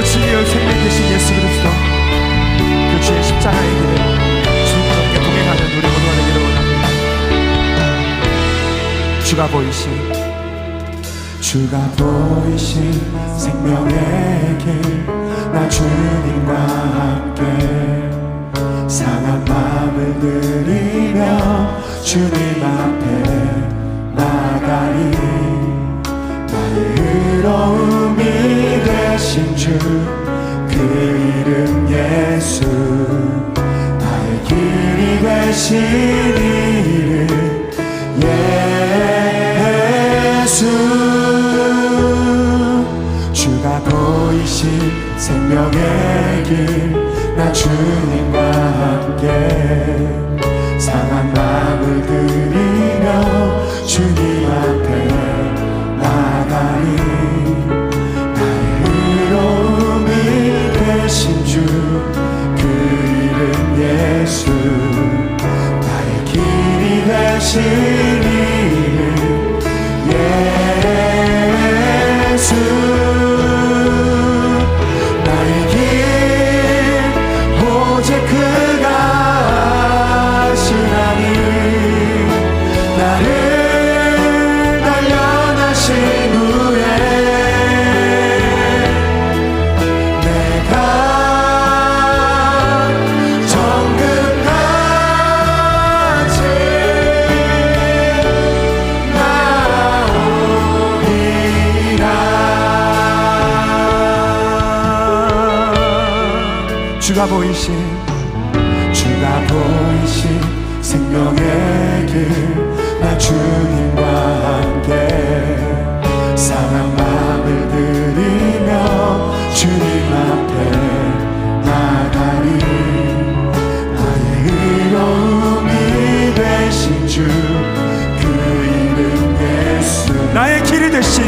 오 진리의 생명 되신 예수 그리스도 그 주의 십자가의 길을 주님과 함께 동행하는 우리 모두가 되기를 원합니다. 주가 보이신 주가 보이신 생명의 길 나 주님과 함께 상한 마음을 들이며 주님 앞에 주 그 이름 예수. 나의 길이 되신 이름 예수. 주가 보이신 생명의 길 나 주님과 함께 상한 마음을 들 이름 예수 주가 보이신 주가 보이신 생명의 길나 주님과 함께 상한 마음을 들이며 주님 앞에 나가리. 나의 의로움이 되신 주 그 이름 예수. 나의 길이 되신